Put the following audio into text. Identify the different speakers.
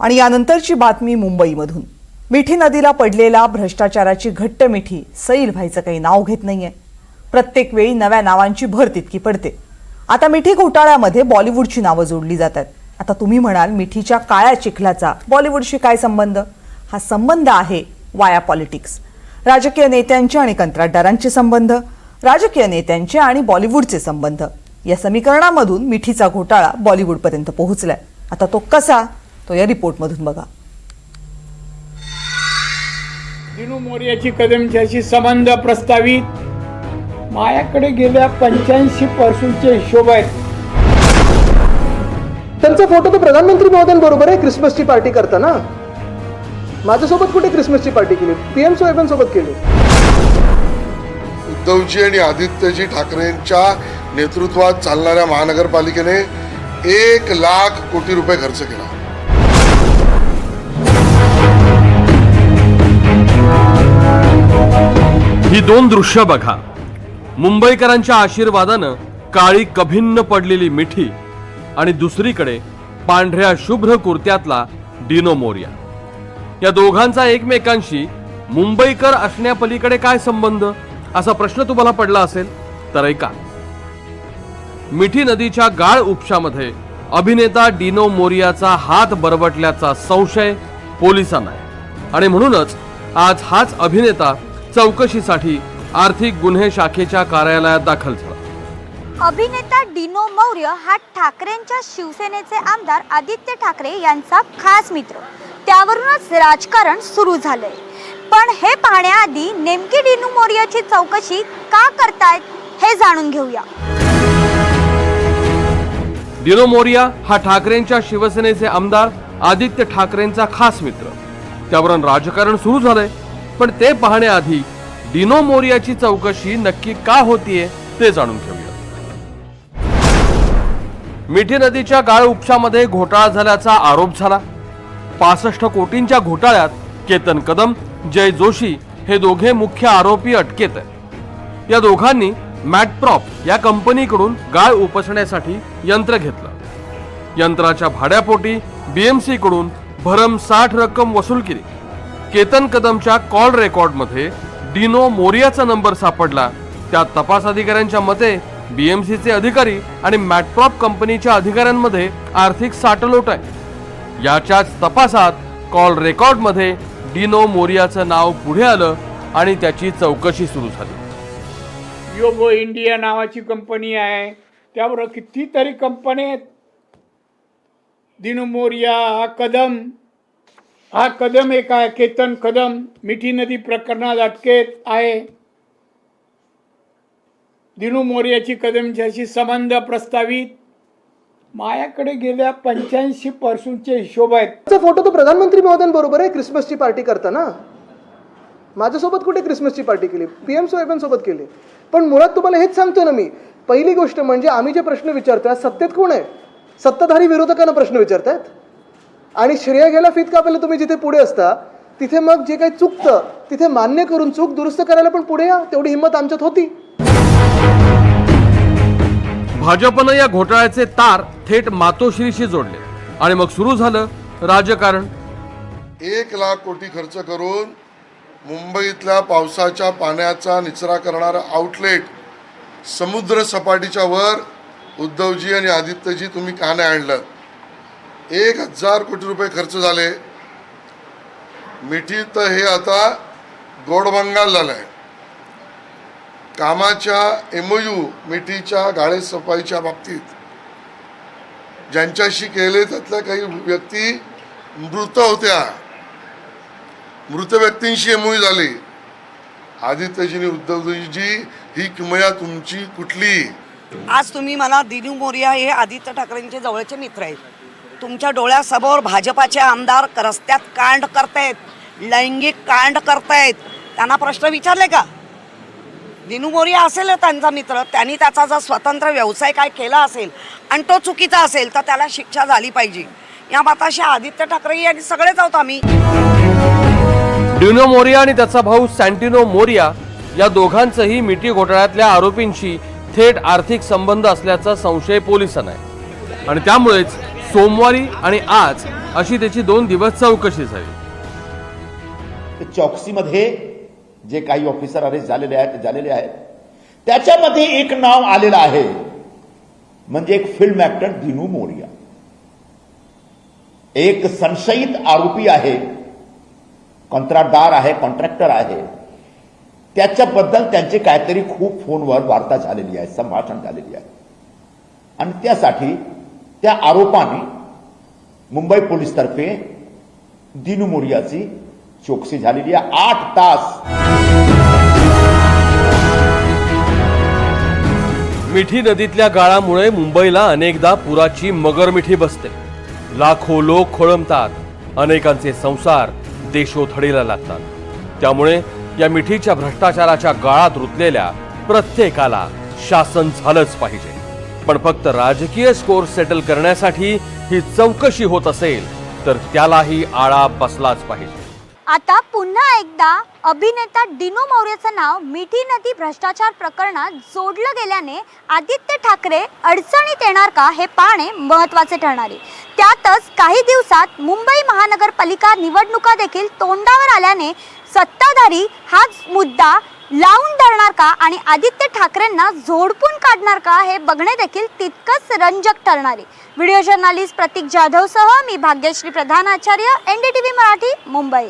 Speaker 1: आणि यानंतरची बातमी मुंबईमधून. मिठी नदीला पडलेला भ्रष्टाचाराची घट्ट मिठी सैल व्हायचं काही नाव घेत नाहीये. प्रत्येक वेळी नव्या नावांची भर तितकी पडते. आता मिठी घोटाळ्यामध्ये बॉलिवूडची नावं जोडली जातात. आता तुम्ही म्हणाल मिठीच्या काळ्या चिखलाचा बॉलिवूडशी काय संबंध? हा संबंध आहे वाया पॉलिटिक्स. राजकीय नेत्यांचे आणि कंत्राटदारांचे संबंध राजकीय नेत्यांचे आणि बॉलिवूडचे संबंध. या समीकरणामधून मिठीचा घोटाळा बॉलिवूडपर्यंत पोहोचलाय. आता तो कसा? तो या रिपोर्टमधून बघा.
Speaker 2: दिनू मोर्याची कदमच्याशी संबंध प्रस्तावित. माझ्याकडे गेल्या पंच्याऐंशी पासूनचे हिशोब आहेत.
Speaker 3: त्यांचा फोटो तर प्रधानमंत्री महोदयांबरोबर आहे क्रिसमसची पार्टी करताना. माझ्यासोबत कुठे क्रिसमसची पार्टी केली? पीएम सोहेबां सोबत केली?
Speaker 4: उद्धवजी आणि आदित्यजी ठाकरेंच्या नेतृत्वात चालणाऱ्या महानगरपालिकेने एक लाख कोटी रुपये खर्च केला.
Speaker 5: दोन दृश्य बघा. मुंबईकरांच्या आशीर्वादानं काळी कभिन्न पडलेली मिठी आणि दुसरीकडे पांढऱ्या शुभ्र कुर्त्यातला डिनो मोर्या. या दोघांचा एकमेकांशी मुंबईकर असण्यापलीकडे काय संबंध? असा प्रश्न तुम्हाला पडला असेल तर ऐका. मिठी नदीच्या गाळ उपशामध्ये अभिनेता डिनो मोरियाचा हात बरबटल्याचा संशय पोलिसांना आहे. आणि म्हणूनच आज हाच अभिनेता चौकशीसाठी आर्थिक गुन्हे शाखेच्या कार्यालयात दाखल झाला.
Speaker 6: अभिनेता डिनो मौर्य हा ठाकरेंच्या शिवसेनेचे आमदार आदित्य ठाकरे यांचा खास मित्र. त्यावरूनच राजकारण सुरू झालंय. पण हे पाहण्याआधी नेमकी डिनो मौर्यची चौकशी का करतायत हे जाणून घेऊया.
Speaker 5: डिनो मोरिया हा ठाकरेंच्या शिवसेनेचे आमदार आदित्य ठाकरेंचा खास मित्र. त्यावरून राजकारण सुरू झालंय. पण ते पाहण्याआधी डिनो मोरियाची चौकशी नक्की का होतीये ते जाणून घेऊया. मिठी नदीच्या गाळ उपशामध्ये घोटाळा झाल्याचा आरोप झाला. पासष्ट कोटींच्या घोटाळ्यात केतन कदम जय जोशी हे दोघे मुख्य आरोपी अटकेत आहेत. या दोघांनी मॅटप्रॉप या कंपनीकडून गाळ उपसण्यासाठी यंत्र घेतलं. यंत्राच्या भाड्यापोटी बीएमसीकडून भरम साठ रक्कम वसूल केली. केतन कदमच्या कॉल रेकॉर्डमध्ये डिनो मोरियाचा नंबर सापडला. त्या तपास अधिकाऱ्यांच्या मते बीएमसीचे अधिकारी आणि मॅटप्रॉप कंपनीच्या अधिकाऱ्यांमध्ये आर्थिक साटलोट आहे. याच्याच तपासात कॉल रेकॉर्डमध्ये डिनो मोरियाचं नाव पुढे आलं आणि त्याची चौकशी सुरू झाली.
Speaker 2: योगो इंडिया नावाची कंपनी आहे. त्याबरोबर कितीतरी कंपन्या आहेत. दिनो मोरिया हा कदम हा कदम एक आहे केतन कदम मिठी नदी प्रकरणात अटकेत आहे. दिनू मोर्याची कदमच्याशी संबंध प्रस्तावित. माझ्याकडे गेल्या पंच्याऐंशी पासूनचे हिशोब आहेत.
Speaker 3: फोटो तर प्रधानमंत्री महोदयांबरोबर आहे क्रिसमसची पार्टी करताना. माझ्यासोबत कुठे क्रिसमसची पार्टी केली? पी एम सोबत केली. पण मुळात तुम्हाला हेच सांगतो ना मी. पहिली गोष्ट म्हणजे आम्ही जे प्रश्न विचारतोय सत्तेत कोण आहे? सत्ताधारी विरोधकांना प्रश्न विचारतायत? आणि श्रेय घ्यायला फित कापायला तुम्ही जिथे पुढे असता? तिथे मग जे काही चुकतं तिथे मान्य करून चूक दुरुस्त करायला पण पुढे या. तेवढी हिंमत आमच्यात होती.
Speaker 5: भाजपनं या घोटाळ्याचे तार थेट मातोश्रीशी जोडले. आणि मग सुरू झालं राजकारण.
Speaker 4: एक लाख कोटी खर्च करून मुंबईतल्या पावसाच्या पाण्याचा निचरा करणारं आउटलेट समुद्र सपाटीच्या वर उद्धवजी आणि आदित्यजी तुम्ही का नाही आणलं? एक हजार कोटी रुपये खर्च झाले. मिठी तर हे आता गोडबंगाल आहे. कामाच्या एमओयू मिठीच्या गाळे सफाईच्या बाबतीत. ज्यांच्याशी केले त्यातल्या काही व्यक्ती मृत होत्या. मृत व्यक्तींशी एमओयू झाली. आदित्यजीनी उद्धवजी ही किमया तुमची कुठली?
Speaker 7: आज तुम्ही मला दिनू मोरिया हे आदित्य ठाकरेंचे जवळचे मित्र आहेत. तुमच्या डोळ्यासमोर भाजपाचे आमदार रस्त्यात कांड करतायत लैंगिक कांड करतायत. त्यांना प्रश्न विचारले का? दिनू मोरिया असेल त्यांचा मित्र त्यांनी त्याचा जर स्वतंत्र व्यवसाय काय केला असेल आणि तो चुकीचा असेल तर त्याला शिक्षा झाली पाहिजे. या बाताशी आदित्य ठाकरे यांनी सगळेच आहोत आम्ही.
Speaker 5: ड्युनो मोरिया आणि त्याचा भाऊ सँटिनो मोरिया या दोघांचंही मिठी घोटाळ्यातल्या आरोपींशी थेट आर्थिक संबंध असल्याचा संशय पोलिसांना आहे. आणि त्यामुळेच सोमवारी आणि आज अशी त्याची दोन दिवस चौकशी झाली
Speaker 8: ते चौकसीमध्ये जे काही ऑफिसर अरेस्ट झालेले आहेत झालेले आहेत त्याच्यामध्ये एक नाव आलेलं आहे. म्हणजे एक फिल्म ऍक्टर दिनू मोरिया. एक संशयित आरोपी आहे कंत्राटदार आहे कॉन्ट्रॅक्टर आहे. त्याच्याबद्दल त्यांची काहीतरी खूप फोनवर वार्ता झालेली आहे संभाषण झालेली आहे. आणि त्यासाठी त्या आरोपाने मुंबई पोलीसतर्फे दिनू मोरियाची चौकशी झालेली आहे. आठ तास.
Speaker 5: मिठी नदीतल्या गाळामुळे मुंबईला अनेकदा पुराची मगरमिठी बसते. लाखो लोक खोळंबतात. अनेकांचे संसार देशोधडीला लागतात. त्यामुळे या मिठीच्या भ्रष्टाचाराच्या गाळात रुतलेल्या प्रत्येकाला शासन झालंच पाहिजे. पण फक्त राजकीय स्कोर सेटल करण्यासाठी ही चौकशी होत असेल तर त्यालाही आळा बसलाच पाहिजे.
Speaker 6: आता पुन्हा एकदा अभिनेता डिनो मौर्यचं नाव मिठी नदी भ्रष्टाचार प्रकरणात जोडलं गेल्याने आदित्य ठाकरे अडचणीत येणार का हे पाहणे महत्त्वाचे ठरणार. आहे त्यातच काही दिवसात मुंबई महानगरपालिका निवडणुका देखील तोंडावर आल्याने सत्ताधारी हाच मुद्दा लावून धरणार का आणि आदित्य ठाकरेंना झोडपून काढणार का हे बघणे देखील तितकंच रंजक ठरणारे व्हिडिओ जर्नालिस्ट प्रतीक जाधवसह मी Bhagyashree Pradhan Acharya N D T V Marathi Mumbai.